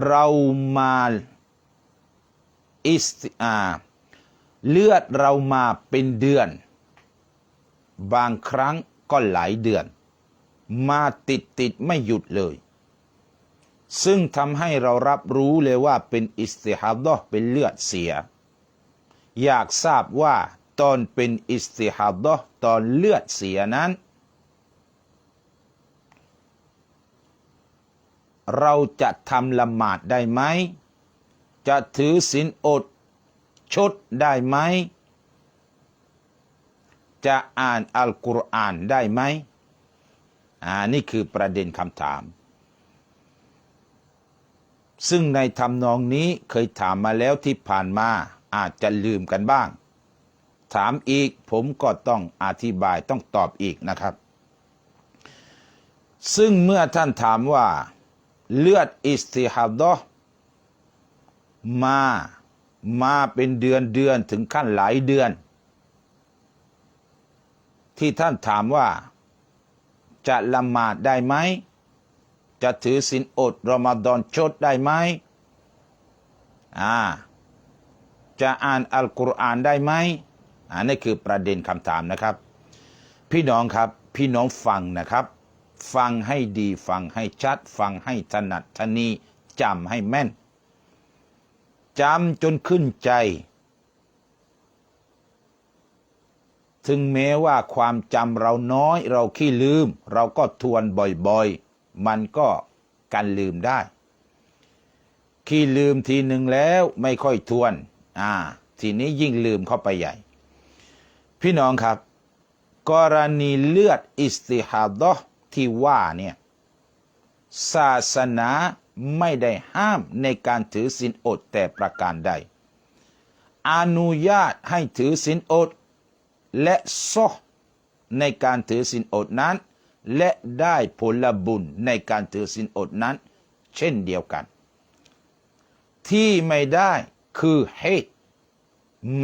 เรามาอิสติอาเลือดเรามาเป็นเดือน บางครั้งก็หลายเดือน มาติดติดไม่หยุดเลย ซึ่งทำให้เรารับรู้เลยว่าเป็นอิสติฮาดะห์เป็นเลือดเสีย อยากทราบว่าตอนเป็นอิสติฮาดะห์ตอนเลือดเสียนั้น เราจะทำละหมาดได้ไหม จะถือศีลอดชดได้ไหม จะอ่านอัลกุรอานได้ไหมอ่านี่คือประเด็นคำถาม ซึ่งในทำนองนี้เคยถามมาแล้วที่ผ่านมาอาจจะลืมกันบ้าง ถามอีกผมก็ต้องอธิบายต้องตอบอีกนะครับ ซึ่งเมื่อท่านถามว่า เลือดอิสติฮาดะห์มามาเป็นเดือนเดือนถึงขั้นหลายเดือน ที่ท่านถามว่า จะละหมาดได้ไหม จะถือศีลอดรอมฎอนชดได้ไหมอ่าจะอ่านอัลกุรอานได้ไหมอันนี้คือประเด็นคำถามนะครับ พี่น้องครับ พี่น้องฟังนะครับ ฟังให้ดีฟังให้ชัด ฟังให้ถนัดทนีจำให้แม่นจำจนขึ้นใจ ถึงแม้ว่าความจำเราน้อยเราขี้ลืม เราก็ทวนบ่อยๆ มันก็กันลืมได้ ขี้ลืมทีหนึ่งแล้วไม่ค่อยทวน อ่า ทีนี้ยิ่งลืมเข้าไปใหญ่ พี่น้องครับ กรณีเลือดอิสติฮาดะ ที่ว่าเนี่ยศาสนาไม่ได้ห้ามในการถือศีลอดแต่ประการใด อนุญาตให้ถือศีลอด และซอในการถือศีลอดนั้น และได้ผลบุญในการถือศีลอดนั้น เช่นเดียวกัน ที่ไม่ได้คือเหตุ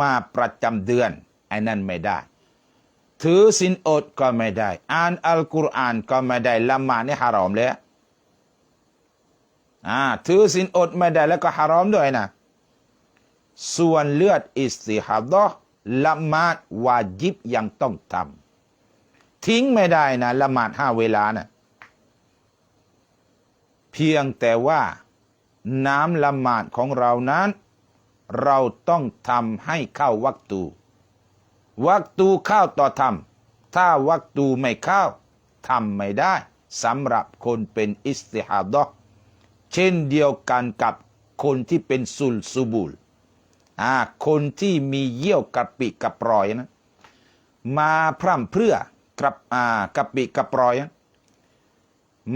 มาประจำเดือนไอ้นั่นไม่ได้ ถือศีลอดก็ไม่ได้ อ่านอัลกุรอานก็ไม่ได้ละหมาดนี่ฮารอมเลยอ่าถือศีลอดไม่ได้แล้วก็ฮารอมด้วยนะ ส่วนเลือดอิสติฮาดะละหมาดวาจิบยังต้องทำทิ้งไม่ได้นะละหมาดห้าเวลานะเพียงแต่ว่าน้ำละหมาดของเรานั้น เราต้องทำให้เข้าวักตู วักตูเข้าต่อทำถ้าวักตูไม่เข้าทำไม่ได้สำหรับคนเป็นอิสติฮาดะเช่นเดียวกันกับคนที่เป็นสุลซูบุลอ่าคนที่มีเยี่ยวกระปิกระปรอยนะ มาพร่ำเพรื่อกระอ่ากระปิกระปรอยนะ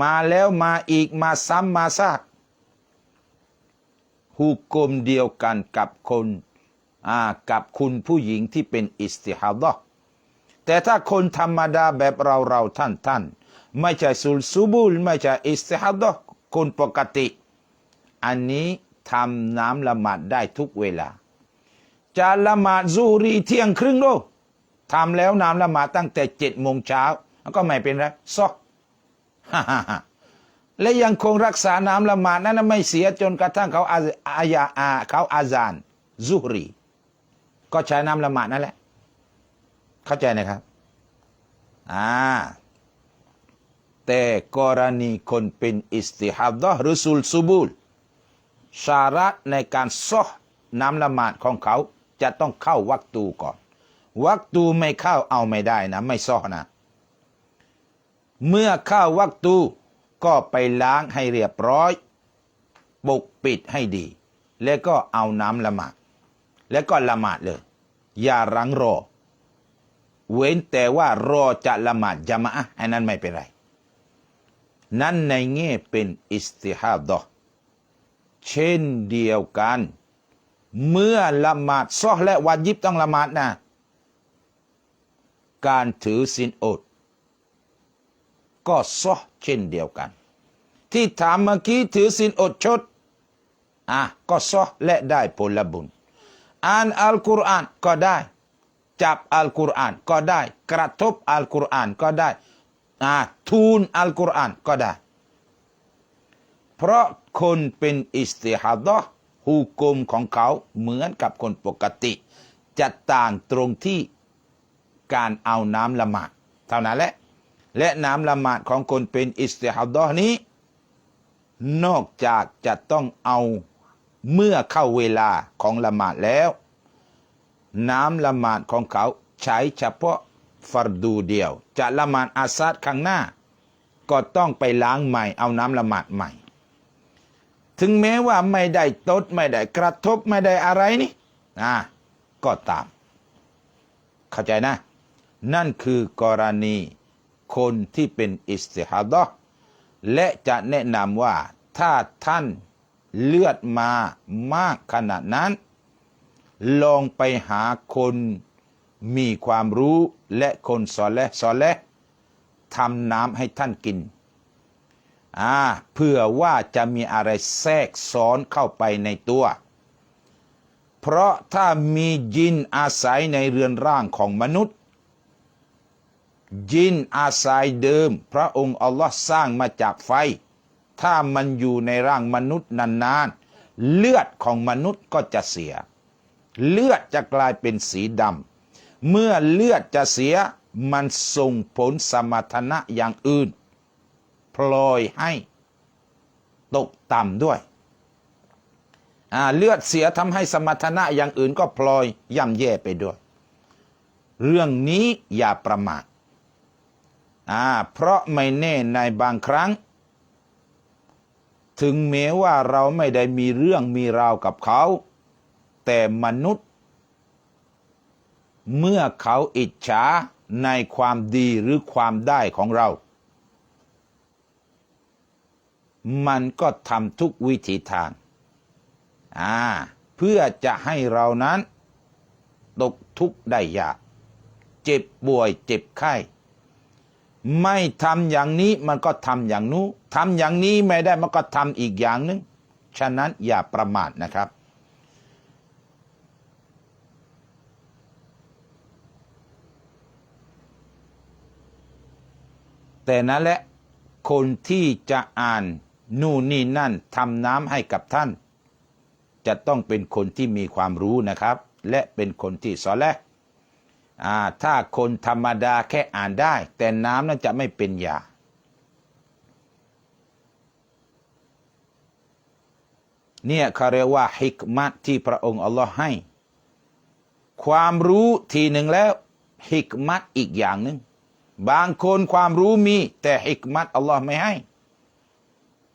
มาแล้วมาอีกมาซ้ำมาซาก หุกกลมเดียวกันกับคน กับคุณผู้หญิงที่เป็นอิสติฮาดะแต่ถ้าคนธรรมดาแบบเราเราท่านท่านไม่ใช่สุลซูบุลไม่ใช่อิสติฮาดะคนปกติ อันนี้ทำน้ำละหมาดได้ทุกเวลา จะละหมาดซูรีเที่ยงครึ่งโลกทำแล้วน้ำละหมาดตั้งแต่เจ็ดโมงเช้าก็ไม่เป็นไรซอกและยังคงรักษาน้ำละหมาดนั้นไม่เสียจนกระทั่งเขาอาอาอาเขาอาซานซูฮรี ก็ใช้น้ำละหมาดนั่นแหละ เข้าใจนะครับ อ่า แต่กรณีคนเป็นอิสติฮัดดะหรือสุลซูบูลสาระในการซอน้ำละหมาดของเขาจะต้องเข้าวักตูก่อน วักตูไม่เข้าเอาไม่ได้นะ ไม่ซอนะ เมื่อเข้าวักตูก็ไปล้างให้เรียบร้อยปกปิดให้ดี แล้วก็เอาน้ำละหมาด แล้วก็ละหมาดเลย อย่ารังรอ เว้นแต่ว่ารอจะละหมาดจามะอะห์อันนั้นไม่เป็นไร นั่นในแง่เป็นอิสติฮาดะห์เช่นเดียวกัน เมื่อละหมาดซอและวาญิบต้องละหมาดนะการถือศีลอด ก็ซอเช่นเดียวกัน ที่ถามเมื่อกี้ถือศีลอดชด อะก็ซอและได้ผลบุญ อ่านอัลกุรอานก็ได้ จับอัลกุรอานก็ได้ กระทบอัลกุรอานก็ได้อ่าทูลอัลกุรอานก็ได้ เพราะคนเป็นอิสติฮัดะห์ฮูกุมของเขาเหมือนกับคนปกติ จะต่างตรงที่การเอาน้ำละหมาดเท่านั้นแหละและน้ำละหมาดของคนเป็นอิสติฮัดะห์นี้ นอกจากจะต้องเอา เมื่อเข้าเวลาของละหมาดแล้ว น้ำละหมาดของเขาใช้เฉพาะฟัรดูเดียว จะละหมาดอาซัดข้างหน้า ก็ต้องไปล้างใหม่เอาน้ำละหมาดใหม่ ถึงแม้ว่าไม่ได้ตดไม่ได้กระทบไม่ได้อะไรนี่อ่าก็ตาม เข้าใจนะ นั่นคือกรณีคนที่เป็นอิสติฮัดะและจะแนะนำว่าถ้าท่าน เลือดมามากขนาดนั้น ลองไปหาคนมีความรู้และคนสอนและสอนและทำน้ำให้ท่านกินอ่าเพื่อว่าจะมีอะไรแทรกซ้อนเข้าไปในตัว เพราะถ้ามียินอาศัยในเรือนร่างของมนุษย์ ยินอาศัยเดิม พระองค์อัลลอฮ์สร้างมาจากไฟ ถ้ามันอยู่ในร่างมนุษย์นานๆ เลือดของมนุษย์ก็จะเสีย เลือดจะกลายเป็นสีดำเมื่อเลือดจะเสียมันส่งผลสมรรถนะอย่างอื่น พลอยให้ตกต่ำด้วย เลือดเสียทำให้สมรรถนะอย่างอื่นก็พลอยย่ำแย่ไปด้วย เรื่องนี้อย่าประมาทเพราะไม่แน่ในบางครั้ง ถึงแม้ว่าเราไม่ได้มีเรื่องมีราวกับเขา แต่มนุษย์ เมื่อเขาอิจฉาในความดีหรือความได้ของเรา มันก็ทำทุกวิถีทาง อ่า เพื่อจะให้เรานั้น ตกทุกข์ได้ยาก เจ็บป่วยเจ็บไข้ ไม่ทำอย่างนี้มันก็ทำอย่างนู้นทำอย่างนี้ไม่ได้มันก็ทำอีกอย่างหนึง ฉะนั้นอย่าประมาทนะครับ แต่นั้นแหละคนที่จะอ่านนู่นนี่นั่นทำน้ำให้กับท่าน จะต้องเป็นคนที่มีความรู้นะครับ และเป็นคนที่สอนและอ่า ถ้าคนธรรมดาแค่อ่านได้ แต่น้ำนั้นจะไม่เป็นยาเนี่ยเขาเรียกว่าฮิกมัตที่พระองค์อัลลอฮ์ให้ ความรู้ทีหนึ่งแล้วฮิกมัตอีกอย่างหนึ่งบางคนความรู้มี แต่ฮิกมัตอัลลอฮ์ไม่ให้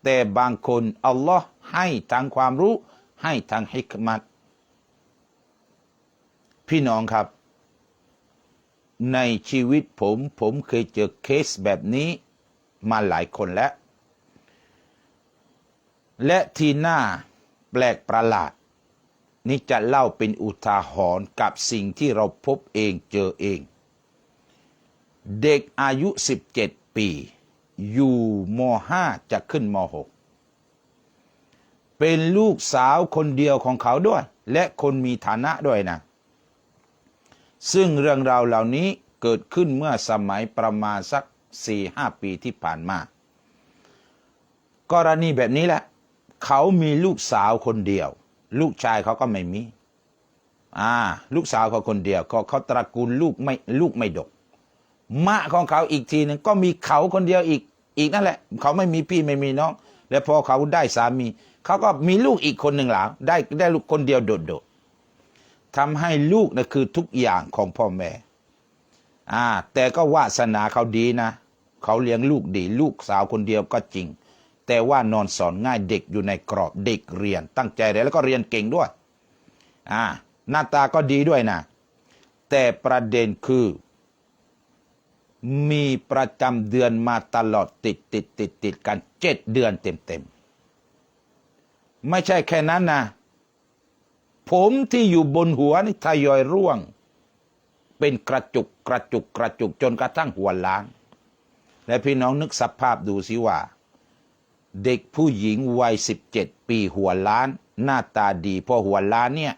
แต่บางคนอัลลอฮ์ให้ทางความรู้ ให้ทางฮิกมัตพี่น้องครับ ในชีวิตผมผมเคยเจอเคสแบบนี้มาหลายคนแล้ว และที่น่าแปลกประหลาด นี่จะเล่าเป็นอุทาหรณ์กับสิ่งที่เราพบเองเจอเอง เด็กอายุ 17 ปี อยู่ม .5 จะขึ้นม .6 เป็นลูกสาวคนเดียวของเขาด้วย และคนมีฐานะด้วยนะ ซึ่งเรื่องราวเหล่านี้เกิดขึ้นเมื่อสมัยประมาณสัก4-5ปีที่ผ่านมา กรณีแบบนี้แหละ เขามีลูกสาวคนเดียว ลูกชายเขาก็ไม่มี อ่า ลูกสาวเขาคนเดียวเขาเขาตระกูลลูกไม่ลูกไม่ดก มะของเขาอีกทีหนึ่งก็มีเขาคนเดียวอีกอีกนั่นแหละ เขาไม่มีพี่ไม่มีน้อง แล้วพอเขาได้สามี เขาก็มีลูกอีกคนหนึ่งหลาได้ได้ลูกคนเดียวโดด ทำให้ลูกนะคือทุกอย่างของพ่อแม่ อ่า แต่ก็วาสนาเขาดีนะเขาเลี้ยงลูกดี ลูกสาวคนเดียวก็จริง แต่ว่านอนสอนง่ายเด็กอยู่ในกรอบเด็กเรียน ตั้งใจเรียนแล้วก็เรียนเก่งด้วย อ่า หน้าตาก็ดีด้วยนะ แต่ประเด็นคือ มีประจำเดือนมาตลอดติดติดติดติดกันเจ็ดเดือนเต็มเต็มๆไม่ใช่แค่นั้นนะ ผมที่อยู่บนหัวนี่ทยอยร่วง เป็นกระจุกกระจุกกระจุกจนกระทั่งหัวล้าน และพี่น้องนึกสภาพดูสิว่า เด็กผู้หญิงวัยสิบเจ็ดปีหัวล้าน หน้าตาดีพอหัวล้านเนี่ย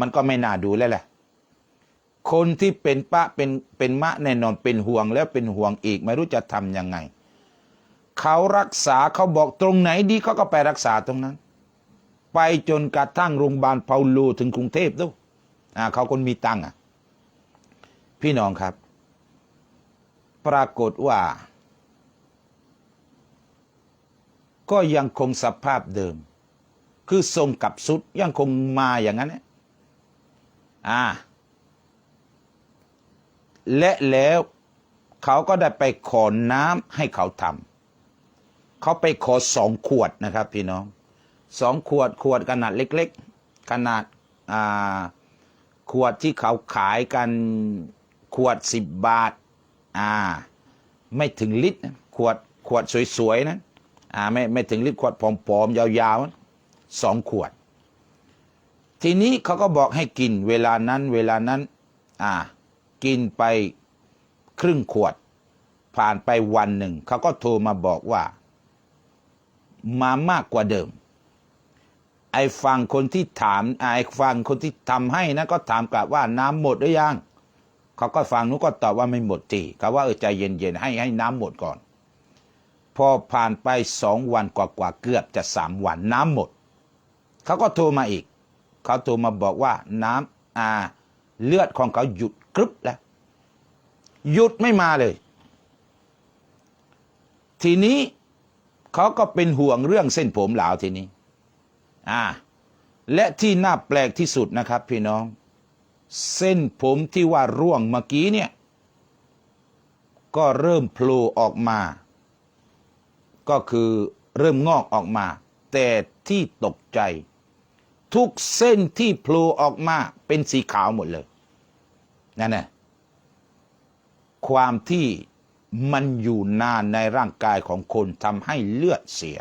มันก็ไม่น่าดูแล้วแหละคนที่เป็นปะเป็นเป็นมะแน่นอนเป็นห่วงแล้วเป็นห่วงอีกไม่รู้จะทำยังไง เขารักษาเขาบอกตรงไหนดีเขาก็ไปรักษาตรงนั้น ไปจนกระทั่งโรงพยาบาลเปาโลถึงกรุงเทพด้วยอ่าเขาคนมีตังค์อะ พี่น้องครับ ปรากฏว่า ก็ยังคงสภาพเดิม คือทรงกับสุดยังคงมาอย่างนั้นเนี่ยอ่า และแล้วเขาก็ได้ไปขอน้ำให้เขาทำเขาไปขอสองขวดนะครับ พี่น้อง สองขวดขวดขนาดเล็กๆ ขนาดาขวดที่เขาขายกันขวดสิบบาทอ่าไม่ถึงลิตรขวดขวดสวยๆนะอ่าไม่ไม่ถึงลิตรขวดผอมๆยาวๆสองขวด ทีนี้เขาก็บอกให้กินเวลานั้นเวลานั้นอ่ากินไปครึ่งขวด ผ่านไปวันหนึ่งเขาก็โทรมาบอกว่า มามากกว่าเดิม ไอ้ฟังคนที่ถามไอ้ฟังคนที่ทำให้นะก็ถามกลับว่าน้ำหมดหรือยังเขาก็ฟังนู้นก็ตอบว่าไม่หมดทีเขาว่าเออใจเย็นๆให้ให้น้ำหมดก่อน พอผ่านไปสองวันกว่าๆเกือบจะสามวันน้ำหมดเขาก็โทรมาอีกเขาโทรมาบอกว่าน้ำอ่าเลือดของเขาหยุดกรึบแล้วหยุดไม่มาเลย ทีนี้เขาก็เป็นห่วงเรื่องเส้นผมเหลาทีนี้ อ่าและที่น่าแปลกที่สุดนะครับพี่น้อง เส้นผมที่ว่าร่วงเมื่อกี้เนี่ย ก็เริ่มโผล่ออกมา ก็คือเริ่มงอกออกมา แต่ที่ตกใจ ทุกเส้นที่โผล่ออกมาเป็นสีขาวหมดเลยนั่นแหละความที่มันอยู่นานในร่างกายของคนทำให้เลือดเสีย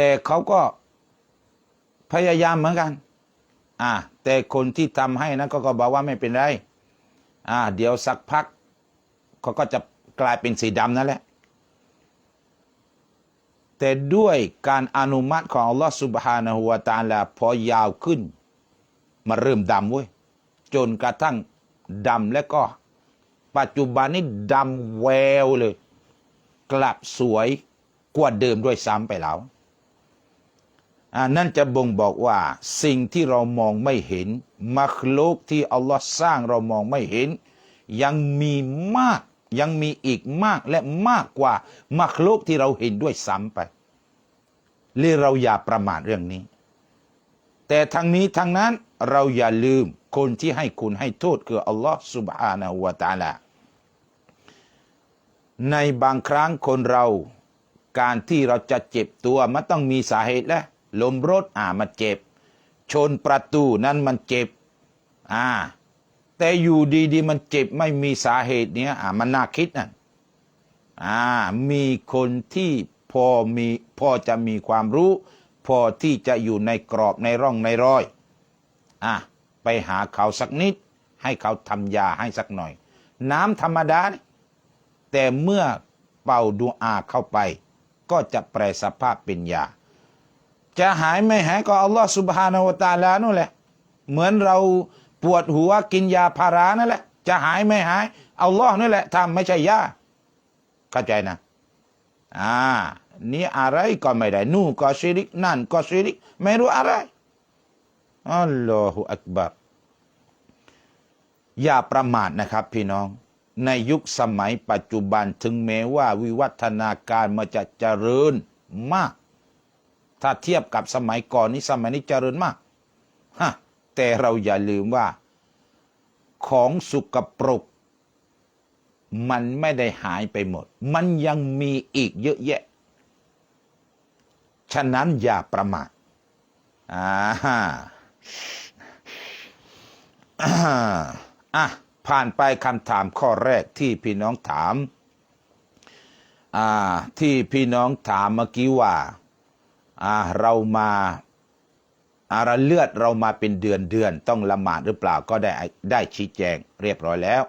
แต่เขาก็พยายามเหมือนกัน อ่า แต่คนที่ทำให้นะก็ก็บอกว่าไม่เป็นไร อ่า เดี๋ยวสักพักเขาก็จะกลายเป็นสีดำนั่นแหละ แต่ด้วยการอนุมัติของอัลลอฮฺสุบฮานะฮูวาตาลาพอยาวขึ้น มาเริ่มดำเว้ย จนกระทั่งดำและก็ ปัจจุบันนี้ดำแววเลย กลับสวยกว่าเดิมด้วยซ้ำไปแล้ว นั่นจะบ่งบอกว่า สิ่งที่เรามองไม่เห็นมรคลกที่อัลลอฮ์สร้างเรามองไม่เห็น ยังมีมากยังมีอีกมากและมากกว่ามรคลกที่เราเห็นด้วยซ้ำไปเลยเราอย่าประมาทเรื่องนี้ แต่ทางนี้ทางนั้นเราอย่าลืมคนที่ให้คุณให้โทษคืออัลลอฮ์สุบฮานาหัวตาลาในบางครั้งคนเรา การที่เราจะเจ็บตัวมันต้องมีสาเหตุแหละ ลมรถอ่ามันเจ็บ ชนประตูนั้นมันเจ็บ อ่า แต่อยู่ดีๆมันเจ็บไม่มีสาเหตุเนี้ยอ่ามันน่าคิดนั่นอ่า มีคนที่พอมีพอจะมีความรู้ พอที่จะอยู่ในกรอบในร่องในรอย อะ ไปหาเขาสักนิด ให้เขาทำยาให้สักหน่อย น้ำธรรมดา แต่เมื่อเป่าดูอาเข้าไป ก็จะแปลสภาพเป็นยา จะหายไม่หายก็อัลลอฮฺสุบฮานาวตาลานั่นแหละ เหมือนเราปวดหัวกินยาพารานั่นแหละ จะหายไม่หายอัลลอฮ์นั่นแหละทำไม่ใช่ยาเข้าใจนะ อ่า นี่อะไรก็ไม่ได้ นู่นก็ชิริก นั่นก็ชิริก ไม่รู้อะไรอัลลอฮฺอักบัรอย่าประมาทนะครับ พี่น้อง ในยุคสมัยปัจจุบันถึงแม้ว่าวิวัฒนาการมันจะเจริญมาก ถ้าเทียบกับสมัยก่อนนี้สมัยนี้เจริญมากฮะแต่เราอย่าลืมว่า ของสุกปรก มันไม่ได้หายไปหมด มันยังมีอีกเยอะแยะ ฉะนั้นอย่าประมาทอ่าอะผ่านไปคำถามข้อแรกที่พี่น้องถาม อ่า ที่พี่น้องถามเมื่อกี้ว่า อ่าเรามาอาระเลือดเรามาเป็นเดือนเดือนต้องละหมาดหรือเปล่าก็ได้ได้ชี้แจงเรียบร้อยแล้ว